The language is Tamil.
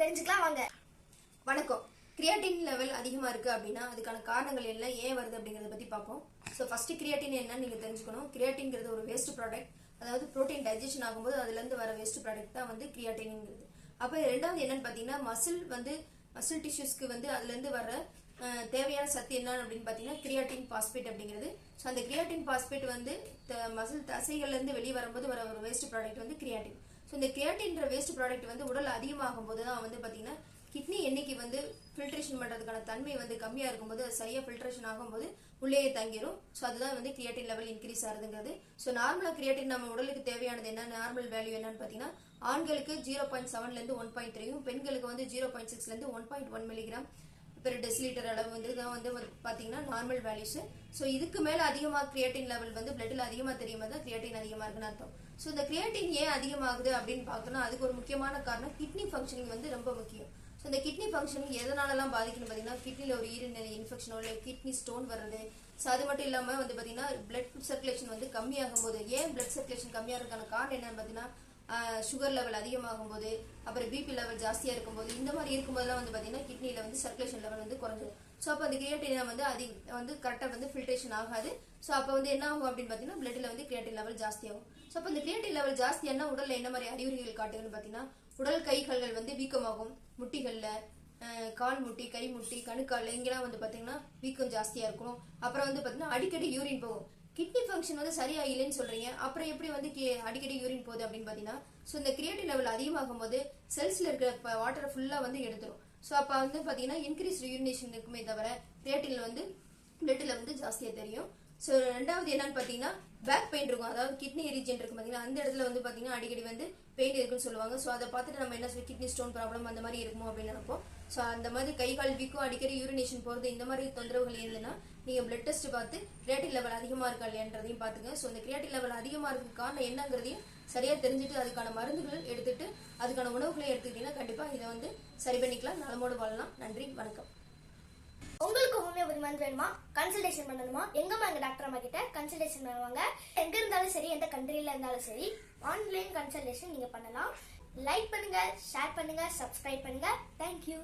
தெரிஞ்சுக்கலாம் வாங்க. வணக்கம். கிரியேட்டின் லெவல் அதிகமாக இருக்குது அப்படின்னா அதுக்கான காரணங்கள் எல்லாம் ஏன் வருது அப்படிங்கிறத பற்றி பார்ப்போம். ஸோ ஃபஸ்ட்டு கிரியேட்டின் என்னன்னு நீங்கள் தெரிஞ்சுக்கணும். கிரியாட்டின்ங்கிறது ஒரு வேஸ்ட் ப்ராடக்ட் அதாவது ப்ரோட்டீன் டைஜஷன் ஆகும்போது அதுலேருந்து வர வேஸ்ட் ப்ராடக்ட் தான் வந்து கிரியாட்டின்ங்கிறது அப்போ ரெண்டாவது என்னன்னு பார்த்தீங்கன்னா மசில் வந்து மசில் டிஷ்யூஸ்க்கு வந்து அதுலேருந்து வர தேவையான சத்து என்ன அப்படின்னு பார்த்தீங்கன்னா கிரியாட்டின் பாஸ்பேட் அப்படிங்கிறது. ஸோ அந்த கிரியாட்டின் பாஸ்பேட் வந்து மசில் தசைகள்லேருந்து வெளியே வரும்போது வர ஒரு வேஸ்ட் ப்ராடக்ட் வந்து கிரியாட்டின் ஸோ இந்த கிரியாட்டின்ற வேஸ்ட் ப்ராடக்ட் வந்து உடல் அதிகமாகும் போது தான் வந்து பார்த்தீங்கன்னா கிட்னி எண்ணெய்க்கு வந்து ஃபில்ட்ரேஷன் பண்ணுறதுக்கான தன்மை வந்து கம்மியாக இருக்கும்போது அது சரியாக ஃபில்ட்ரேஷன் ஆகும்போது உள்ளேயே தங்கிரும். ஸோ அதுதான் வந்து கிரியாட்டின் லெவல் இன்க்ரீஸ் ஆகுதுங்கிறது. ஸோ நார்மலாக கிரியாட்டின் நம்ம உடலுக்கு தேவையானது என்ன நார்மல் வேல்யூ என்னன்னு பார்த்தீங்கன்னா ஆண்களுக்கு ஜீரோ பாயிண்ட் செவன்லேருந்து ஒன் பாயிண்ட் த்ரீயும் பெண்களுக்கு வந்து zero point சிக்ஸ்லேருந்து one point one milligram per decilitre அளவு வந்து தான் வந்து பார்த்தீங்கன்னா நார்மல் வேல்யூஸ் ஸோ இதுக்கு மேலே அதிகமாக கிரியேட்டின் லெவல் வந்து பிளட்டில் அதிகமாக தெரியும் தான் கிரியேட்டின் அதிகமாக இருக்குன்னு அர்த்தம். ஸோ இந்த கிரியேட்டின் ஏன் அதிகமாகுது அப்படின்னு பார்த்தோம்னா அதுக்கு ஒரு முக்கியமான காரணம் கிட்னி ஃபங்க்ஷனிங் வந்து ரொம்ப முக்கியம். ஸோ இந்த கிட்னி ஃபங்க்ஷனிங் எதனாலலாம் பாதிக்கணும் பார்த்தீங்கன்னா கிட்னியில் ஒரு ஈரினரி இன்ஃபெக்ஷனோ இல்லை கிட்னி ஸ்டோன் வர்றது. ஸோ அது மட்டும் இல்லாமல் வந்து பார்த்தீங்கன்னா பிளட் சர்க்குலேஷன் வந்து கம்மியாகும் போது ஏன் பிளட் சர்க்குலேஷன் கம்மியாக இருக்கான காரணம் என்னன்னு பார்த்தீங்கன்னா சுகர் லெவல் அதிகமாகும் போது அப்புறம் பிபி லெவல் ஜாஸ்தியாக இருக்கும்போது இந்த மாதிரி இருக்கும்போதெல்லாம் வந்து பார்த்தீங்கன்னா கிட்னியில் வந்து சர்க்குலேஷன் லெவல் வந்து குறைஞ்சிடும் ஸோ அப்போ அந்த கிரியேட்டினா வந்து அதிக வந்து கரெக்டாக வந்து ஃபில்ட்ரேஷன் ஆகாது. ஸோ அப்போ வந்து என்ன ஆகும் அப்படின்னு பார்த்தீங்கன்னா பிளட்டில் வந்து கிரியேட்டின் லெவல் ஜாஸ்தியாகும். ஸோ அப்போ இந்த கிரியேட்டின் லெவல் ஜாஸ்தியானா உடலில் என்ன மாதிரி அறிகுறிகள் காட்டுதுன்னு பார்த்தீங்கன்னா உடல் கை கால்கள் வந்து வீக்கமாகும். முட்டிகளில் கால் முட்டி கை முட்டி கணுக்கால் இங்கெல்லாம் வந்து பார்த்தீங்கன்னா வீக்கம் ஜாஸ்தியாக இருக்கும். அப்புறம் வந்து பார்த்தீங்கன்னா அடிக்கடி யூரின் போகும். கிட்னி ஃபங்க்ஷன் வந்து சரியா இல்லைன்னு சொல்றீங்க. அப்புறம் எப்படி வந்து அடிக்கடி யூரின் போகுது அப்படின்னு பார்த்தீங்கன்னா ஸோ இந்த கிரியேட்டிவ் லெவல் அதிகமாகும் போது செல்ஸ்ல இருக்கிற வாட்டரை ஃபுல்லாக வந்து எடுத்துரும். ஸோ அப்போ வந்து பார்த்தீங்கன்னா இன்க்ரீஸ் யூரினேஷன் இருக்குமே தவிர கிரியேட்டின்ல வந்து பிளட்டில் வந்து ஜாஸ்தியாக தெரியும். ஸோ ரெண்டாவது என்னன்னு பார்த்தீங்கன்னா பேக் பெயின் இருக்கும். அதாவது கிட்னி ரீஜன் இருக்கும் பார்த்தீங்கன்னா அந்த இடத்துல வந்து பார்த்தீங்கன்னா அடிக்கடி வந்து பெயின் இருக்குன்னு சொல்லுவாங்க. ஸோ அதை பார்த்துட்டு நம்ம என்ன கிட்னி ஸ்டோன் ப்ராப்ளம் அந்த மாதிரி இருக்குமோ அப்படின்னு நினைப்போம். ஸோ அந்த மாதிரி கை கால் வீக்கம் அடிக்கடி யூரினேஷன் போகிறது இந்த மாதிரி தொந்தரவுகள் இருந்ததுன்னா நீங்கள் பிளட் டெஸ்ட் பார்த்து கிரியாட்டின் லெவல் அதிகமாக இருக்கா இல்லையன்றதையும் பார்த்துங்க. ஸோ இந்த கிரியாட்டின் லெவல் அதிகமாக இருக்கு காரணம் என்னங்கிறதையும் சரியாக தெரிஞ்சுட்டு அதுக்கான மருந்துகள் எடுத்துட்டு அதுக்கான உணவுகளை எடுத்துக்கிட்டீங்கன்னா கண்டிப்பாக இதை வந்து சரி பண்ணிக்கலாம். நலமோடு வாழலாம். நன்றி. வணக்கம். உங்களுக்கு மருந்து வேணுமா? கன்சல்டேஷன் பண்ணணுமா? எங்கம்மா எங்க டாக்டர் அம்மா கிட்ட கன்சல்டேஷன் பண்ணுவாங்க? எங்க இருந்தாலும் சரி எந்த கண்ட்ரில இருந்தாலும் சரி ஆன்லைன் கன்சல்டேஷன் நீங்க பண்ணலாம். லைக் பண்ணுங்க ஷேர் பண்ணுங்க சப்ஸ்கிரைப் பண்ணுங்க. தேங்க்யூ